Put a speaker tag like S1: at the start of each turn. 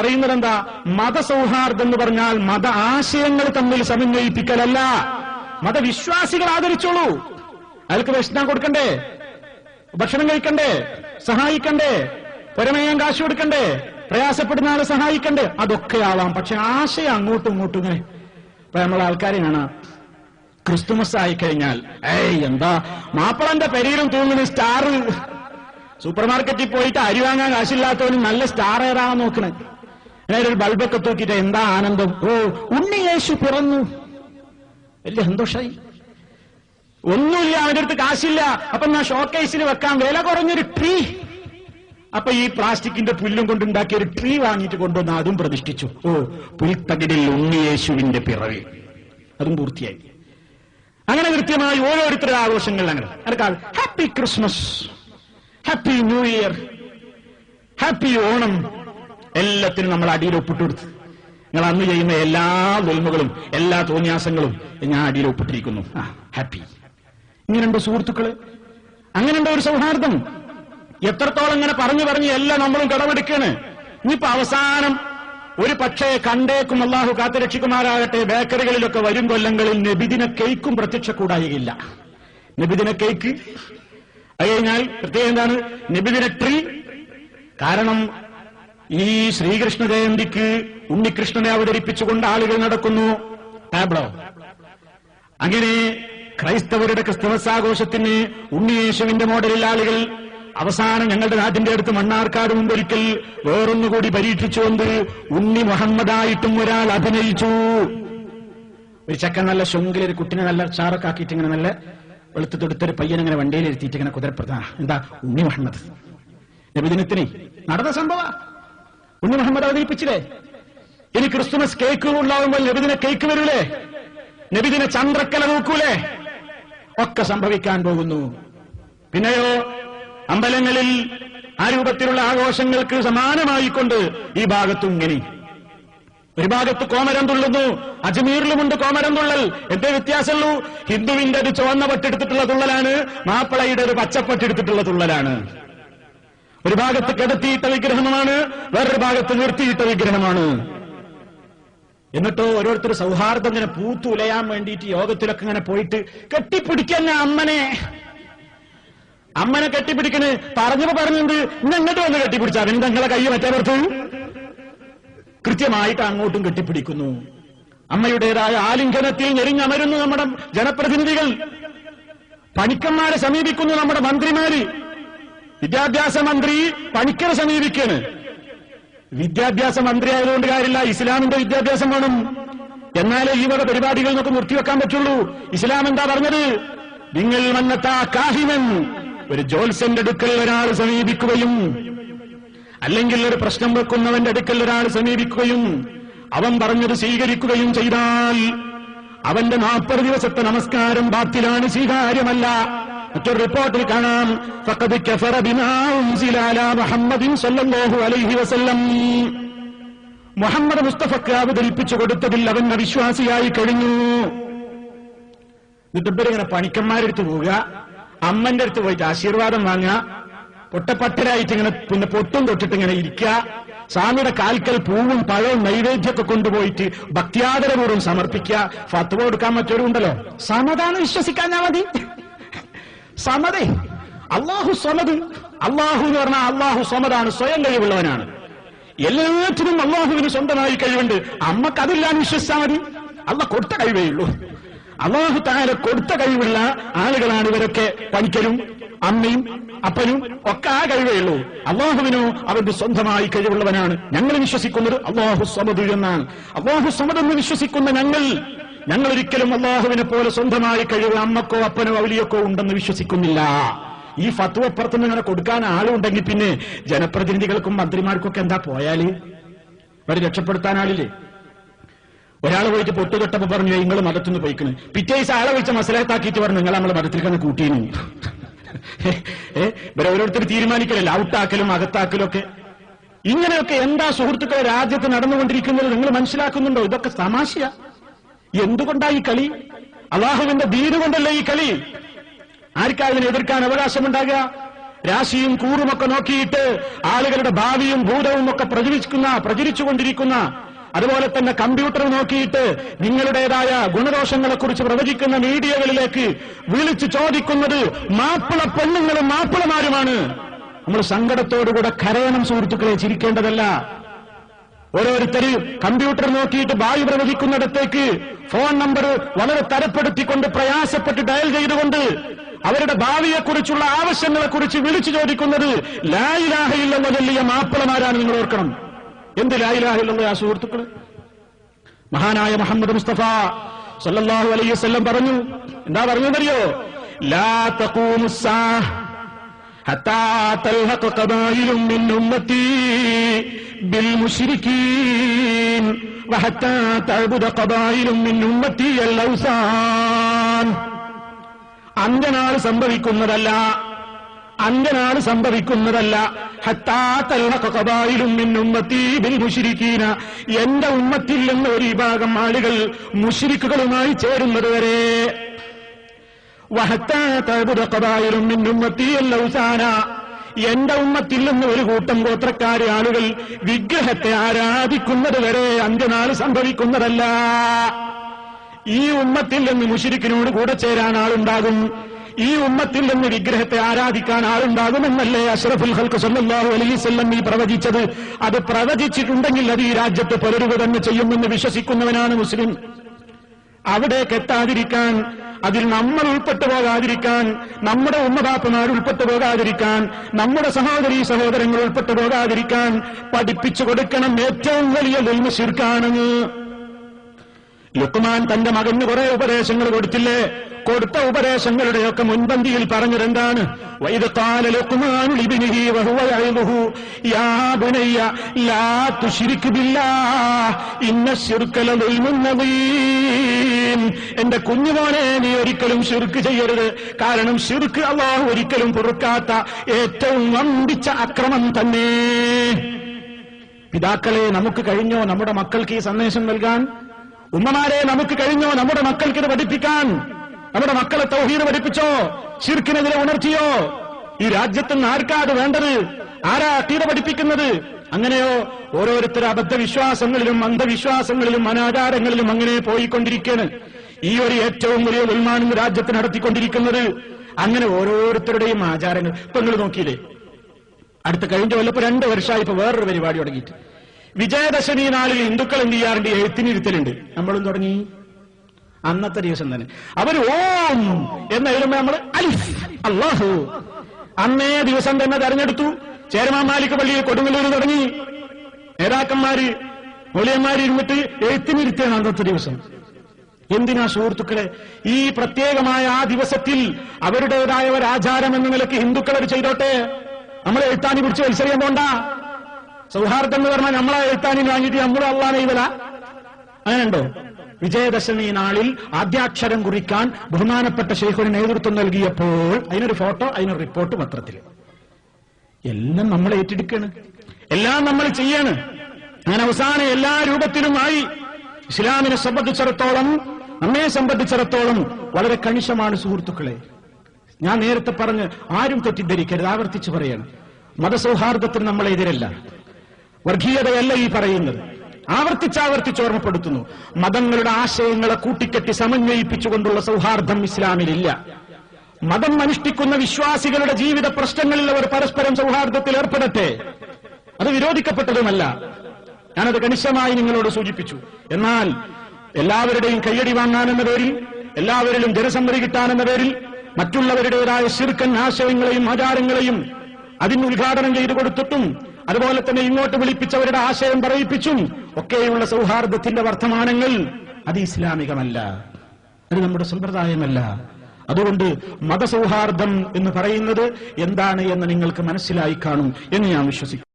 S1: അറിയുന്നത് എന്താ മതസൗഹാർദ്ദം എന്ന് പറഞ്ഞാൽ മത ആശയങ്ങൾ തമ്മിൽ സമന്വയിപ്പിക്കലല്ല. മതവിശ്വാസികൾ ആദരിച്ചോളൂ. അയാൾക്ക് ഭക്ഷണം കൊടുക്കണ്ടേ? ഭക്ഷണം കഴിക്കണ്ടേ? സഹായിക്കണ്ടേ? പുരമേയാൻ കാശ് കൊടുക്കണ്ടേ? പ്രയാസപ്പെടുന്ന ആളെ സഹായിക്കണ്ടേ? അതൊക്കെ ആവാം പക്ഷെ ആശയം അങ്ങോട്ടും ഇങ്ങോട്ടും ഇങ്ങനെ ഇപ്പൊ നമ്മളെ ആൾക്കാരെ കാണാം ക്രിസ്തുമസ് ആയി കഴിഞ്ഞാൽ. ഏയ് എന്താ? മാപ്പിളന്റെ പെരീരും തൂങ്ങുന്ന സ്റ്റാർ സൂപ്പർ മാർക്കറ്റിൽ പോയിട്ട് അരി വാങ്ങാൻ കാശില്ലാത്തവന് നല്ല സ്റ്റാർ ഏതാണെന്ന് നോക്കണേ. നേരെ ഒരു ബൾബൊക്കെ തൂക്കിയിട്ട് എന്താ ആനന്ദം? ഓ ഉണ്ണിയേശു പിറന്നു. വലിയ സന്തോഷമായി ഒന്നുമില്ല അവന്റെ അടുത്ത് കാശില്ല. അപ്പൊ ഞാൻ ഷോക്കേസിൽ വെക്കാൻ വില കുറഞ്ഞൊരു ട്രീ. അപ്പൊ ഈ പ്ലാസ്റ്റിക്കിന്റെ പുല്ലും കൊണ്ടുണ്ടാക്കിയ ഒരു ട്രീ വാങ്ങിയിട്ട് കൊണ്ടുവന്ന് അതും പ്രതിഷ്ഠിച്ചു. ഓ പുൽത്തകിടിൽ ഉണ്ണിയേശുവിന്റെ പിറവി. അതും പൂർത്തിയായി. അങ്ങനെ കൃത്യമായി ഓരോരുത്തരുടെ ആഘോഷങ്ങൾ അങ്ങനെ. അതൊക്കെ happy Christmas. Happy new year. Happy Onam. എല്ലാത്തിനും നമ്മൾ അടിയിൽ ഒപ്പിട്ട് കൊടുത്തു. നിങ്ങൾ അന്ന് ചെയ്യുന്ന എല്ലാ ദുൽമകളും എല്ലാ തോന്നിയാസങ്ങളും ഞാൻ അടിയിൽ ഒപ്പിട്ടിരിക്കുന്നു. ഹാപ്പി ഇങ്ങനെയുണ്ട് സുഹൃത്തുക്കൾ. അങ്ങനെയുണ്ട് ഒരു സൗഹാർദ്ദം. എത്രത്തോളം ഇങ്ങനെ പറഞ്ഞു പറഞ്ഞ് എല്ലാം നമ്മളും കടമെടുക്കാണ്. ഇനിയിപ്പോ അവസാനം ഒരു പക്ഷേ കണ്ടേക്കും അള്ളാഹു കാത്തുരക്ഷിക്കുമാരാകട്ടെ ബേക്കറികളിലൊക്കെ വരും കൊല്ലങ്ങളിൽ നബിദിന കേക്കും പ്രത്യക്ഷക്കൂടായില്ല നബിദിന കേക്ക്. അത് കഴിഞ്ഞാൽ പ്രത്യേകം എന്താണ്? നബിദിന ട്രീ. കാരണം ഈ ശ്രീകൃഷ്ണ ജയന്തിക്ക് ഉണ്ണികൃഷ്ണനെ അവതരിപ്പിച്ചുകൊണ്ട് ആളുകൾ നടക്കുന്നു. ടാബ്ലോ അങ്ങനെ ക്രൈസ്തവരുടെ ക്രിസ്തുമസ് ആഘോഷത്തിന് ഉണ്ണിയേശുവിന്റെ മോഡലിൽ ആളുകൾ അവസാനം ഞങ്ങളുടെ നാട്ടിന്റെ അടുത്ത് മണ്ണാർക്കാട് മുമ്പൊരിക്കൽ വേറൊന്നുകൂടി പരീക്ഷിച്ചുകൊണ്ട് ഉണ്ണി മുഹമ്മദായിട്ടും ഒരാൾ അഭിനയിച്ചു. ഒരു ചക്കൻ നല്ല ശൊങ്കിൽ ഒരു കുട്ടിനെ നല്ല ചാറൊക്കെ ആക്കിയിട്ട് ഇങ്ങനെ നല്ല വെളുത്ത് തൊടുത്തൊരു പയ്യൻ ഇങ്ങനെ വണ്ടിയിൽ ഇരുത്തിയിട്ട് ഇങ്ങനെ കുതിരപ്രധാന എന്താ ഉണ്ണി മുഹമ്മദ്? നബിദിനത്തിന് നടന്ന സംഭവ ഉണ്ണി മുഹമ്മദ് അവതരിപ്പിച്ചില്ലേ? ഇനി ക്രിസ്തുമസ് കേക്ക് ഉണ്ടാവുമ്പോൾ നബിദിന കേക്ക് വരൂലേ? നബിദിന ചന്ദ്രക്കല നോക്കൂലേ? ഒക്കെ സംഭവിക്കാൻ പോകുന്നു. പിന്നെയോ അമ്പലങ്ങളിൽ ആ രൂപത്തിലുള്ള ആഘോഷങ്ങൾക്ക് സമാനമായിക്കൊണ്ട് ഈ ഭാഗത്തും ഇങ്ങനെ. ഒരു ഭാഗത്ത് കോമരം തുള്ളുന്നു അജ്മീറിലുമുണ്ട് കോമരം തുള്ളൽ. എന്തേ വ്യത്യാസമുള്ളൂ? ഹിന്ദുവിന്റെ ഒരു ചുവന്ന പട്ടെടുത്തിട്ടുള്ള തുള്ളലാണ് മാപ്പിളയുടെ ഒരു പച്ചപ്പട്ടെടുത്തിട്ടുള്ള തുള്ളലാണ്. ഒരു ഭാഗത്ത് കിടത്തിയിട്ട വിഗ്രഹമാണ് വേറൊരു ഭാഗത്ത് നിർത്തിയിട്ട വിഗ്രഹമാണ്. എന്നിട്ടോ ഓരോരുത്തർ സൗഹാർദ്ദം ഇങ്ങനെ പൂത്തുലയാൻ വേണ്ടിയിട്ട് യോഗത്തിലൊക്കെ ഇങ്ങനെ പോയിട്ട് കെട്ടിപ്പിടിക്കുന്ന അമ്മനെ. അമ്മനെ കെട്ടിപ്പിടിക്കണ്. പറഞ്ഞപ്പോ പറഞ്ഞത് ഇന്ന് എങ്ങോട്ട് വന്ന് കെട്ടിപ്പിടിച്ചാ പിന്നെ തങ്ങളെ കൈ മറ്റേ പുറത്ത്. കൃത്യമായിട്ട് അങ്ങോട്ടും കെട്ടിപ്പിടിക്കുന്നു. അമ്മയുടേതായ ആലിംഗനത്തിൽ ഞെരിഞ്ഞമരുന്നു നമ്മുടെ ജനപ്രതിനിധികൾ. പണിക്കന്മാരെ സമീപിക്കുന്നു നമ്മുടെ മന്ത്രിമാര്. വിദ്യാഭ്യാസ മന്ത്രി പണിക്കരെ സമീപിക്കാണ്. വിദ്യാഭ്യാസ മന്ത്രി ആയതുകൊണ്ട് കാര്യമില്ല. ഇസ്ലാമിന്റെ വിദ്യാഭ്യാസം വേണം. എന്നാലേ ഈ വക പരിപാടികൾ നമുക്ക് നിർത്തിവെക്കാൻ പറ്റുള്ളൂ. ഇസ്ലാം എന്താ പറഞ്ഞത്? നിങ്ങൾ വന്നത്ത കാഹിമൻ ഒരു ജോൽസന്റെ അടുക്കൽ ഒരാൾ സമീപിക്കുകയും അല്ലെങ്കിൽ ഒരു പ്രശ്നം വെക്കുന്നവന്റെ അടുക്കൽ ഒരാൾ സമീപിക്കുകയും അവൻ പറഞ്ഞത് സ്വീകരിക്കുകയും ചെയ്താൽ അവന്റെ നാൽപ്പത് ദിവസത്തെ നമസ്കാരം ബാത്തിലാണ് സ്വീകാര്യമല്ല. മറ്റൊരു റിപ്പോർട്ടിൽ കാണാം. മുഹമ്മദിൻ സല്ലല്ലാഹു അലൈഹി വസല്ലം. മുഹമ്മദ് മുസ്തഫക്ക് അവതരിപ്പിച്ചു കൊടുത്തതിൽ അവൻ അവിശ്വാസിയായി കഴിഞ്ഞു. ഇങ്ങനെ പണിക്കന്മാരെ പണിക്കന്മാരെടുത്ത് പോവുക അമ്മന്റെ അടുത്ത് പോയിട്ട് ആശീർവാദം വാങ്ങുക പൊട്ടപ്പട്ടരായിട്ട് ഇങ്ങനെ പിന്നെ പൊട്ടും തൊട്ടിട്ട് ഇങ്ങനെ ഇരിക്കുക സ്വാമിയുടെ കാൽക്കൽ പൂവും പഴവും നൈവേദ്യമൊക്കെ കൊണ്ടുപോയിട്ട് ഭക്തിയാദരപൂർവം സമർപ്പിക്കുക ഫത്വ കൊടുക്കാൻ മറ്റൊരു ഉണ്ടല്ലോ. സമതാണ് വിശ്വസിക്കാൻ ഞാൻ മതി. സമതേ. അള്ളാഹു സമത് അള്ളാഹു എന്ന് പറഞ്ഞാൽ അള്ളാഹു സമതാണ് സ്വയം കഴിവുള്ളവനാണ്. എല്ലാറ്റിനും അള്ളാഹുവിന് സ്വന്തമായി കഴിവുണ്ട്. അമ്മയ്ക്ക് അതില്ലാന്ന് വിശ്വസിച്ചാൽ മതി. അള്ള കൊടുത്ത കഴിവേ ഉള്ളൂ. അള്ളാഹു താരെ കൊടുത്ത കഴിവുള്ള ആളുകളാണ് ഇവരൊക്കെ പണിക്കരും അമ്മയും അപ്പനും ഒക്കെ ആ കഴിവേ ഉള്ളൂ. അള്ളാഹുവിനോ അവന്റെ സ്വന്തമായി കഴിവുള്ളവനാണ് ഞങ്ങൾ വിശ്വസിക്കുന്നത് അള്ളാഹു സമത് എന്നാണ്. അള്ളാഹു സമതെന്ന് വിശ്വസിക്കുന്ന ഞങ്ങൾ ഞങ്ങൾ ഒരിക്കലും അള്ളാഹുവിനെ പോലെ സ്വന്തമായി കഴിവ് അമ്മക്കോ അപ്പനോ അവലിയൊക്കോ ഉണ്ടെന്ന് വിശ്വസിക്കുന്നില്ല. ഈ ഫത്വ അപ്പുറത്തുനിന്ന് ഇങ്ങനെ കൊടുക്കാൻ ആളുണ്ടെങ്കിൽ പിന്നെ ജനപ്രതിനിധികൾക്കും മന്ത്രിമാർക്കൊക്കെ എന്താ പോയാൽ? അവരെ രക്ഷപ്പെടുത്താൻ ആളില്ലേ? ഒരാൾ പോയിട്ട് പൊട്ടുതൊട്ടപ്പോ പറഞ്ഞു നിങ്ങൾ മതത്തിൽ പോയിക്കണ്. പിറ്റേ ദിവസം ആളെ വിളിച്ച മസലത്താക്കിയിട്ട് പറഞ്ഞു നിങ്ങൾ നമ്മളെ മതത്തിൽ തന്നെ കൂട്ടിയിന് ഇവരെ ഓരോരുത്തർ തീരുമാനിക്കലല്ലേ? ഔട്ടാക്കലും അകത്താക്കലും ഒക്കെ. ഇങ്ങനെയൊക്കെ എന്താ സുഹൃത്തുക്കളെ രാജ്യത്ത് നടന്നുകൊണ്ടിരിക്കുന്നത്? നിങ്ങൾ മനസ്സിലാക്കുന്നുണ്ടോ? ഇതൊക്കെ തമാശയാ. എന്തുകൊണ്ടാ ഈ കളി? അള്ളാഹുവിന്റെ ദീന് കൊണ്ടല്ലേ ഈ കളി? ആർക്കാ ഇതിനെ എതിർക്കാൻ അവകാശമുണ്ടാകുക? രാശിയും കൂറുമൊക്കെ നോക്കിയിട്ട് ആളുകളുടെ ഭാവിയും ഭൂതവും ഒക്കെ പ്രചരിക്കുന്ന പ്രചരിച്ചുകൊണ്ടിരിക്കുന്ന അതുപോലെ തന്നെ കമ്പ്യൂട്ടർ നോക്കിയിട്ട് നിങ്ങളുടേതായ ഗുണദോഷങ്ങളെക്കുറിച്ച് പ്രവചിക്കുന്ന മീഡിയകളിലേക്ക് വിളിച്ചു ചോദിക്കുന്നത് മാപ്പിള പെണ്ണുങ്ങളും മാപ്പിളമാരുമാണ്. നമ്മൾ സങ്കടത്തോടുകൂടെ കരയണം സുഹൃത്തുക്കളെ ചിരിക്കേണ്ടതല്ല. ഓരോരുത്തര് കമ്പ്യൂട്ടർ നോക്കിയിട്ട് ഭാവി പ്രവചിക്കുന്നിടത്തേക്ക് ഫോൺ നമ്പർ വളരെ തരപ്പെടുത്തിക്കൊണ്ട് പ്രയാസപ്പെട്ട് ഡയൽ ചെയ്തുകൊണ്ട് അവരുടെ ഭാവിയെക്കുറിച്ചുള്ള ആവശ്യങ്ങളെക്കുറിച്ച് വിളിച്ചു ചോദിക്കുന്നത് ലായിലാഹയില്ലെന്ന വലിയ മാപ്പിളമാരാണ് നിങ്ങൾ ഓർക്കണം. എന്ത് ലായിലാഹയില്ലെന്ന് ആ സുഹൃത്തുക്കൾ മഹാനായ മുഹമ്മദ് മുസ്തഫ സല്ലാഹു വസല്ലം പറഞ്ഞു. എന്താ പറഞ്ഞതറിയോ ലാ തഖൂമുസ്സാ അഞ്ചനാൾ സംഭവിക്കുന്നതല്ല അഞ്ചനാൾ സംഭവിക്കുന്നതല്ല. എന്റെ ഉമ്മത്തിൽ നിന്ന് ഒരു വിഭാഗം ആളുകൾ മുഷിരിക്കുകളുമായി ചേരുന്നത് വരെ എന്റെ ഉമ്മത്തിൽ നിന്ന് ഒരു കൂട്ടം ഗോത്രക്കാരെ ആളുകൾ വിഗ്രഹത്തെ ആരാധിക്കുന്നത് വരെ അന്ത്യനാൾ സംഭവിക്കുന്നതല്ല. ഈ ഉമ്മത്തിൽ നിന്ന് മുഷിരിക്കിനോട് കൂടെ ചേരാൻ ആളുണ്ടാകും. ഈ ഉമ്മത്തിൽ നിന്ന് വിഗ്രഹത്തെ ആരാധിക്കാൻ ആളുണ്ടാകുമെന്നല്ലേ അഷ്റഫുൽ ഹൽക്ക് സല്ലല്ലാഹു അലൈഹി വസല്ലം ഈ പ്രവചിച്ചത്. അത് പ്രവചിച്ചിട്ടുണ്ടെങ്കിൽ അത് ഈ രാജ്യത്ത് പലരുക തന്നെ ചെയ്യുമെന്ന് വിശ്വസിക്കുന്നവനാണ് മുസ്ലിം. അവിടേക്ക് എത്താതിരിക്കാൻ അതിൽ നമ്മൾ ഉൾപ്പെട്ടു പോകാതിരിക്കാൻ നമ്മുടെ ഉമ്മതാപ്പമാർ ഉൾപ്പെട്ടു പോകാതിരിക്കാൻ നമ്മുടെ സഹോദരി സഹോദരങ്ങൾ ഉൾപ്പെട്ടു പോകാതിരിക്കാൻ പഠിപ്പിച്ചു കൊടുക്കണം ഏറ്റവും വലിയ ദുൽമ ശിർക്കാണെന്ന്. ലുക്മാൻ തന്റെ മകന് കുറെ ഉപദേശങ്ങൾ കൊടുത്തില്ലേ? കൊടുത്ത ഉപദേശങ്ങളുടെയൊക്കെ മുൻപന്തിയിൽ നദീം. എന്റെ കുഞ്ഞുമോനെ നീ ഒരിക്കലും ശിർക്ക് ചെയ്യരുത്. കാരണം ശിർക്ക് അള്ളാഹു ഒരിക്കലും പൊറുക്കാത്ത ഏറ്റവും വമ്പിച്ച അക്രമം തന്നെ. പിതാക്കളെ നമുക്ക് കഴിഞ്ഞോ? നമ്മുടെ മക്കൾക്ക് ഈ സന്ദേശം നൽകാൻ ഉമ്മമാരെ നമുക്ക് കഴിഞ്ഞോ? നമ്മുടെ മക്കൾക്കിത് പഠിപ്പിക്കാൻ. നമ്മുടെ മക്കളെ തൗഹീദ് പഠിപ്പിച്ചോ? ശിർക്കിനെതിരെ ഉണർത്തിയോ? ഈ രാജ്യത്ത് നിന്ന് ആർക്കാ അത് വേണ്ടത്? ആരാ തീരെ പഠിപ്പിക്കുന്നത്? അങ്ങനെയോ? ഓരോരുത്തർ അബദ്ധവിശ്വാസങ്ങളിലും അന്ധവിശ്വാസങ്ങളിലും അനാചാരങ്ങളിലും അങ്ങനെ പോയിക്കൊണ്ടിരിക്കുകയാണ് ഈ ഒരു ഏറ്റവും വലിയ ഉൽമാനം രാജ്യത്ത് നടത്തിക്കൊണ്ടിരിക്കുന്നത്. അങ്ങനെ ഓരോരുത്തരുടെയും ആചാരങ്ങൾ. ഇപ്പൊ നിങ്ങൾ നോക്കിയില്ലേ? അടുത്ത കഴിഞ്ഞ കൊല്ലപ്പോ രണ്ട് വർഷമായി ഇപ്പൊ വേറൊരു പരിപാടി തുടങ്ങിയിട്ട്. വിജയദശമി നാളിൽ ഹിന്ദുക്കൾ എന്ത് ചെയ്യാറുണ്ട്? എഴുത്തിനിരുത്തലുണ്ട്. നമ്മളും തുടങ്ങി? അന്നത്തെ ദിവസം തന്നെ. അവർ ഓം എന്ന് എഴുതുമ്പോ നമ്മൾ അലിഫ് അള്ളാഹു അന്നേ ദിവസം തന്നെ തെരഞ്ഞെടുത്തു. ചേരമാൻ മാലിക് പള്ളിയിൽ കൊടുങ്ങല്ലൂർ തുടങ്ങി. നേതാക്കന്മാര് മൂല്യന്മാര് ഇരുന്നിട്ട് എഴുത്തിനിരുത്തിയാണ് അന്നത്തെ ദിവസം. എന്തിനാ സുഹൃത്തുക്കളെ ഈ പ്രത്യേകമായ ആ ദിവസത്തിൽ അവരുടേതായ ഒരു ആചാരം എന്ന നിലയ്ക്ക് ഹിന്ദുക്കൾ അത് ചെയ്തോട്ടെ? നമ്മൾ എഴുത്താനി പിടിച്ച് മത്സരിക്കാൻ പോണ്ട സൗഹാർദ്ദം എന്ന് പറഞ്ഞാൽ നമ്മളെ എഴുത്താനും വാങ്ങിയിട്ട് നമ്മൾ അള്ളാനെ ഇവല അങ്ങനെയുണ്ടോ? വിജയദശമി നാളിൽ ആദ്യാക്ഷരം കുറിക്കാൻ ബഹുമാനപ്പെട്ട ശേഖുവിന് നേതൃത്വം നൽകിയപ്പോൾ അതിനൊരു ഫോട്ടോ അതിനൊരു റിപ്പോർട്ട് പത്രത്തിൽ. എല്ലാം നമ്മൾ ഏറ്റെടുക്കാണ്. എല്ലാം നമ്മൾ ചെയ്യാണ്. അങ്ങനെ അവസാനം എല്ലാ രൂപത്തിലുമായി ഇസ്ലാമിനെ സംബന്ധിച്ചിടത്തോളം നമ്മെ സംബന്ധിച്ചിടത്തോളം വളരെ കണിശമാണ് സുഹൃത്തുക്കളെ. ഞാൻ നേരത്തെ പറഞ്ഞ് ആരും തെറ്റിദ്ധരിക്കരുത് ആവർത്തിച്ച് പറയാണ്. മതസൗഹാർദ്ദത്തിന് നമ്മൾ എതിരല്ല. വർഗീയതയല്ല ഈ പറയുന്നത്. ആവർത്തിച്ചാവർത്തിച്ച് ഓർമ്മപ്പെടുത്തുന്നു. മതങ്ങളുടെ ആശയങ്ങളെ കൂട്ടിക്കെട്ടി സമന്വയിപ്പിച്ചുകൊണ്ടുള്ള സൗഹാർദ്ദം ഇസ്ലാമിലില്ല. മതം അനുഷ്ഠിക്കുന്ന വിശ്വാസികളുടെ ജീവിത പ്രശ്നങ്ങളിൽ അവർ പരസ്പരം സൗഹാർദ്ദത്തിൽ ഏർപ്പെടട്ടെ. അത് വിരോധിക്കപ്പെട്ടതുമല്ല. ഞാനത് കണിശമായി നിങ്ങളോട് സൂചിപ്പിച്ചു. എന്നാൽ എല്ലാവരുടെയും കയ്യടി വാങ്ങാനെന്ന പേരിൽ എല്ലാവരിലും ജനസമ്മതി കിട്ടാനെന്ന പേരിൽ മറ്റുള്ളവരുടേതായ ശിർക്കൻ ആശയങ്ങളെയും ആചാരങ്ങളെയും അതിന് ഉദ്ഘാടനം ചെയ്തു കൊടുത്തിട്ടും അതുപോലെ തന്നെ ഇങ്ങോട്ട് വിളിപ്പിച്ചവരുടെ ആശയം പറയിപ്പിച്ചും ഒക്കെയുള്ള സൗഹാർദ്ദത്തിന്റെ വർത്തമാനങ്ങൾ അത് ഇസ്ലാമികമല്ല. അത് നമ്മുടെ സമ്പ്രദായമല്ല. അതുകൊണ്ട് മതസൗഹാർദ്ദം എന്ന് പറയുന്നത് എന്താണ് എന്ന് നിങ്ങൾക്ക് മനസ്സിലായി കാണും എന്ന് ഞാൻ വിശ്വസിക്കുന്നു.